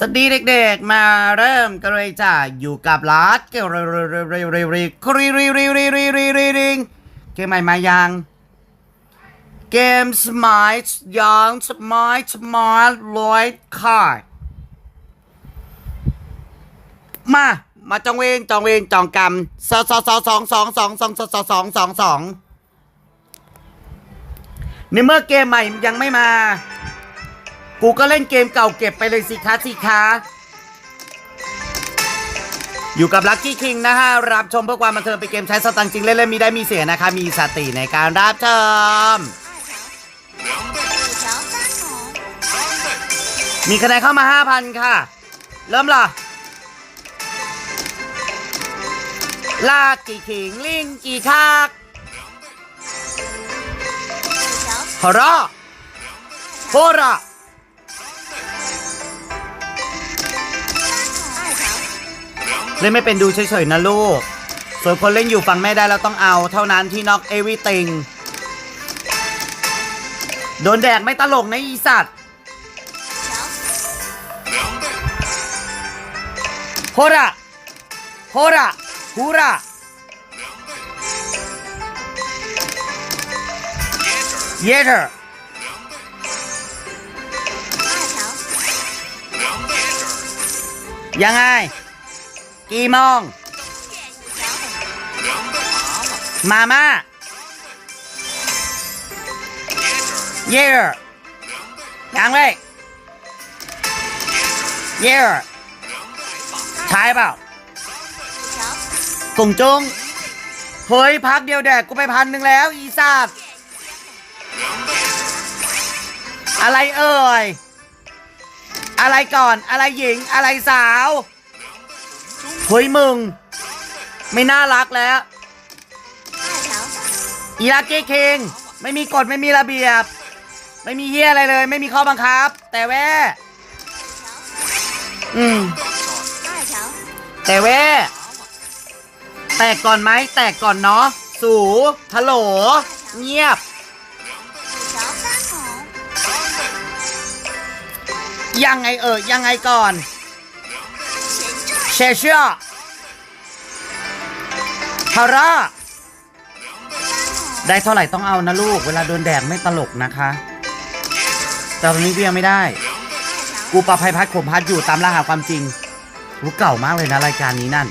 สวัสดีเด็กๆ มาเริ่มกันเลยจ้ะอยู่กับลัดเกเรเรเรเรเรเรครีรีรีรีรีรีรีริงเกมใหม่มายังเกมสมัยยังสมัยสมัยลอยคายมา มาจองเวงจองเวงจองกรรมสองสองสองสองสองสองสองสองสองสองสองสองในเมื่อเกมใหม่ยังไม่มา กูก็เล่นเกมเก่าเก็บไปเลยสิคะสิคะอยู่กับลักกี้คิงนะฮะ รับชมเพื่อความบันเทิงไปเกมใช้สตังจริงเล่นเล่นมีได้มีเสียนะคะ มีสติในการรับชม มีคะแนนเข้ามา 5,000 ค่ะ เริ่มล่ะลากกี่ขิงลิงกี่ชักฮอร์โฟรา เล่นไม่เป็นดูเฉยๆนะลูก ส่วนคนเล่นอยู่ฟังแม่ได้แล้วต้องเอา เท่านั้นที่น็อกเอวิติงโดนแดกไม่ตลกนะอีสัตว์โฮระโฮระฮูระเยเธอร์ยังไง กี่โมง มาม่าเยอร์ยังเลยเยอร์ใช่เปล่ากุ่งจงเฮ้ยพักเดียวแดกกูไปพันหนึ่งแล้ว อีสัตว์อะไรเอ่ย อะไรก่อนอะไรหญิงอะไรสาว เฮ้ยมึง ไม่น่ารักแล้ว อีลาเก้เคงไม่มีกฎไม่มีระเบียบ ไม่มีเฮียอะไรเลย ไม่มีข้อบังคับ แต่แว่แต่แว่แตกก่อนไหมแตกก่อนเนาะสูทะโหล เงียบ ยังไงเออยังไงก่อน 셰슈야 하라 ได้เท่าไหร่ต้องเอานะลูก เวลาโดนแดดไม่ตลกนะคะ แต่ตอนนี้กูยังไม่ได้ กูปะภัยพัดข่มพัดอยู่ตามล่าหาความจริงรู้เก่ามากเลยนะรายการนี้นั่น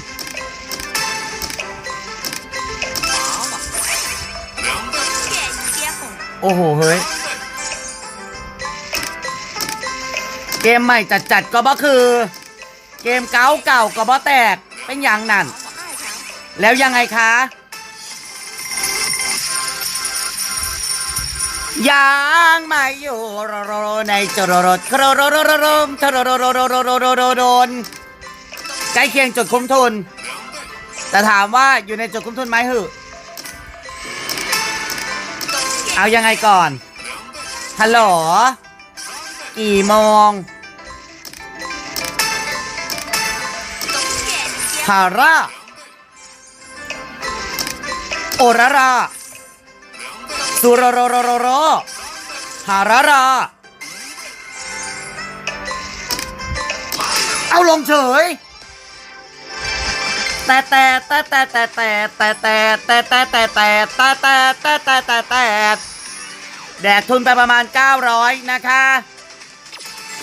โอ้โห เฮ้ย เกมใหม่จัดๆก็บ่คือ เกมเก่าเก่าก็บ่แตกเป็นอย่างนั่น แล้วยังไงคะยังไม่อยู่รอรในจรรดครรรรรมทรรรรรรโดนใกล้เคียงจุดคุ้มทุน แต่ถามว่าอยู่ในจุดคุ้มทุนไหมหือเอายังไงก่อนฮัลโหลกี่โมง ฮาร่า โอราราสุรรรรรฮารารา เอาลงเฉย แต่แต่แต่แต่แต่แต่แต่แต่แต่แต่แต่แต่แต่แต่แต่แต่แต่แต่แดกทุนไปประมาณ 900 นะคะ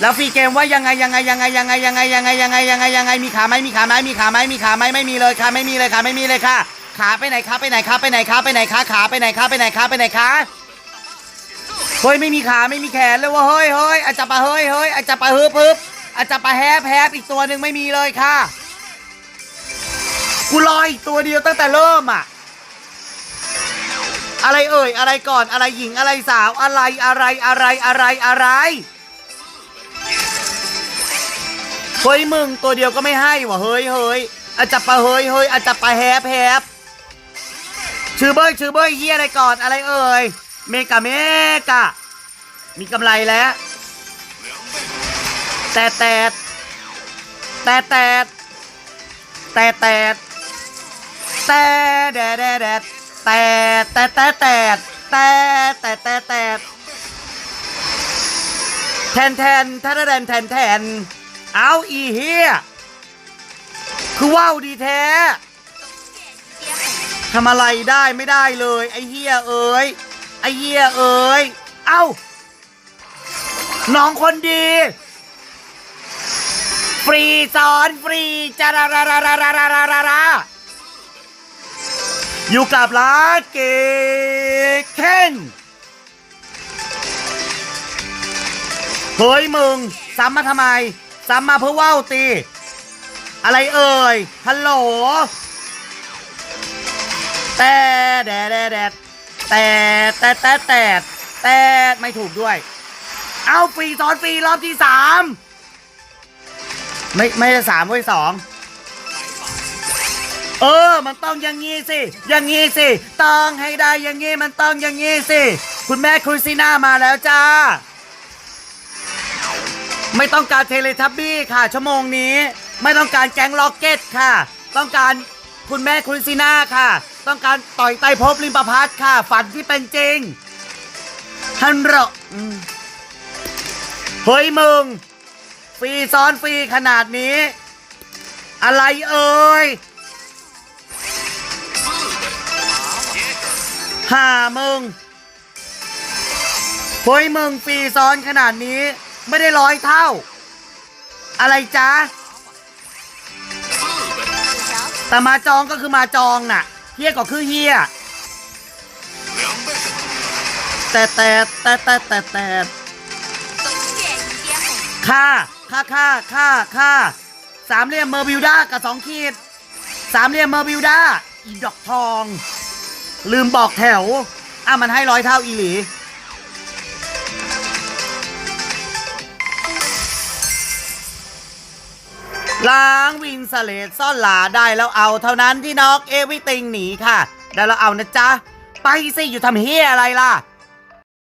แล้วฟรีเกมว่ายังไงยังไงยังไงยังไงยังไงยังไงยังไงยังไงยังไงมีขาไหมมีขาไหมมีขาไหมมีขาไหมไม่มีเลยค่ะไม่มีเลยค่ะไม่มีเลยค่ะ ขาไปไหนคะไปไหนคะไปไหนคะไปไหนคะขาไปไหนคะไปไหนคะไปไหนคะเฮ้ยไม่มีขาไม่มีแขนเลยว่าเฮ้ยเฮ้ยอาจจะปะเฮ้ยเฮ้ยอาจจะปะฮึบฮึบอาจจะปะแฮบแฮบอีกตัวหนึ่งไม่มีเลยค่ะกูรออีกตัวเดียวตั้งแต่เริ่มอะอะไรเอ่ยอะไรก่อนอะไรหญิงอะไรสาวอะไรอะไรอะไรอะไรอะไร เฮ้ยมึงตัวเดียวก็ไม่ให้วะเฮ้ยเฮ้ยอาจจะปะเฮ้ยเฮ้ยอาจจะปะแฮบแฮบชื่อเบ้ยชื่อเบ้ยเฮียอะไรก่อนอะไรเอ่ยเมกะเมกะ มีกำไรแล้ว แต่แต่แต่แต่แต่แต่แต่แดดแดดแดดแต่แต่แต่แต่แต่แต่แต่แต่แทนแทนแทนแทนแทนแทน เอาอีเฮียคือว่าวดีแท้ทำอะไรได้ไม่ได้เลย ไอเฮียเอ้ยไอเฮียเอ้ยเอ้าน้องคนดี ฟรีสอนฟรีจาราราราราราราราราอยู่กับร้าเกเข่งเฮ้ยมึงซ้ำมาทำไม ซ้ำมาเพื่อว่าวตี อะไรเอ่ย ฮัลโหล แต่แดดแดดแดดแต่แต่แต่แต่แต่ไม่ถูกด้วย เอาฟรีซ้อนฟรีรอบที่สามไม่ไม่ใช่สามเว้ยสองเออ มันต้องอย่างงี้สิ อย่างงี้สิ ต้องให้ได้อย่างงี้ มันต้องอย่างงี้สิ คุณแม่ครูซิน่ามาแล้วจ้า ไม่ต้องการเทเลทับบี้ค่ะ ชั่วโมงนี้ ไม่ต้องการแก๊งล็อกเก็ตค่ะ ต้องการคุณแม่คริสติน่าค่ะ ต้องการต่อยไตรภพลิมประพัฒน์ค่ะ ฝันที่เป็นจริงฮันโรอืมเฮ้ยมึง ฟรีซ้อนฟรีขนาดนี้ อะไรเอ่ยห่ามึงเฮ้ยมึงฟรีซ้อนขนาดนี้ ไม่ได้ร้อยเท่า อะไรจ๊ะแต่มาจองก็คือมาจองน่ะเฮียก็คือเฮียแต่แต่แต่แต่แต่แต่ค่าค่าค่าค่าค่าสามเหลี่ยมเมอร์บิวด้ากับสองขีดสามเหลี่ยมเมอร์บิวด้าอีดอกทอง ลืมบอกแถว อะมันให้ร้อยเท่าอีหลี ล้างวินสเลตซ่อนหลาได้แล้วเอาเท่านั้นที่นอกเอวิติงหนีค่ะ ได้แล้วเอานะจ๊ะ ไปสิอยู่ทำเฮียอะไรล่ะ